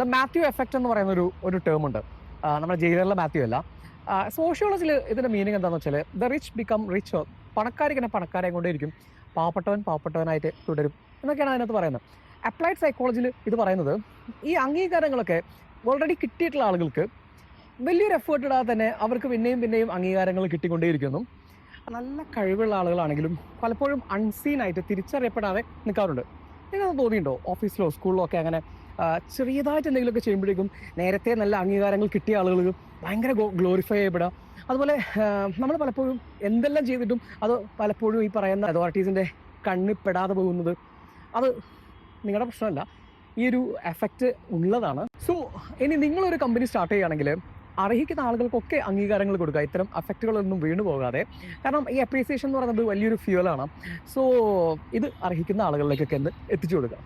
The Mathew effect എന്ന് പറയുന്ന ഒരു ഒരു ടേം ഉണ്ട് നമ്മുടെ ജയിലറിലെ മാത്യു അല്ല. സോഷ്യോളജിയിൽ ഇതിന്റെ മീനിങ് എന്താണെന്ന് വെച്ചാൽ ദ റിച്ച് ബിക്കം റിച്ച് പണക്കാരിങ്ങനെ പണക്കാരെ കൊണ്ടേയിരിക്കും. പാവപ്പെട്ടവൻ പാവപ്പെട്ടവനായിട്ട് തുടരും. എന്നൊക്കെയാണ് അതിനകത്ത് പറയുന്നത്. അപ്ലൈഡ് സൈക്കോളജിയിൽ ഇത് പറയുന്നത് ഈ അംഗീകാരങ്ങളൊക്കെ ഓൾറെഡി കിട്ടിയിട്ടുള്ള ആളുകൾക്ക് വലിയൊരു എഫേർട്ട് ഇടാതെ തന്നെ അവർക്ക് പിന്നെയും പിന്നെയും അംഗീകാരങ്ങൾ കിട്ടിക്കൊണ്ടേയിരിക്കുന്നു. നല്ല കഴിവുള്ള ആളുകളാണെങ്കിലും പലപ്പോഴും അൺസീൻ ആയിട്ട് തിരിച്ചറിയപ്പെടാതെ നിൽക്കാറുണ്ട്. നിങ്ങൾക്ക് തോന്നിയിട്ടുണ്ടോ? ഓഫീസിലോ സ്കൂളിലോ ഒക്കെ അങ്ങനെ ചെറിയതായിട്ട് എന്തെങ്കിലുമൊക്കെ ചെയ്യുമ്പോഴേക്കും നേരത്തെ നല്ല അംഗീകാരങ്ങൾ കിട്ടിയ ആളുകൾ ഭയങ്കര ഗ്ലോറിഫൈ ചെയ്യപ്പെടുക. അതുപോലെ നമ്മൾ പലപ്പോഴും എന്തെല്ലാം ചെയ്തിട്ടും അത് പലപ്പോഴും ഈ പറയുന്ന അതോറിറ്റീസിന്റെ കണ്ണിൽ പെടാതെ പോകുന്നത്. അത് നിങ്ങളുടെ പ്രശ്നമല്ല. ഈ ഒരു എഫക്റ്റ് ഉള്ളതാണ്. സോ ഇനി നിങ്ങളൊരു കമ്പനി സ്റ്റാർട്ട് ചെയ്യുകയാണെങ്കിൽ അർഹിക്കുന്ന ആളുകൾക്കൊക്കെ അംഗീകാരങ്ങൾ കൊടുക്കുക. ഇത്തരം അഫക്റ്റുകളൊന്നും വീണു പോകാതെ. കാരണം ഈ അപ്രീസിയേഷൻ എന്ന് പറയുന്നത് വലിയൊരു ഫ്യൂലാണ് സോ ഇത് അർഹിക്കുന്ന ആളുകളിലേക്കൊക്കെ എന്ത് എത്തിച്ചു കൊടുക്കുക.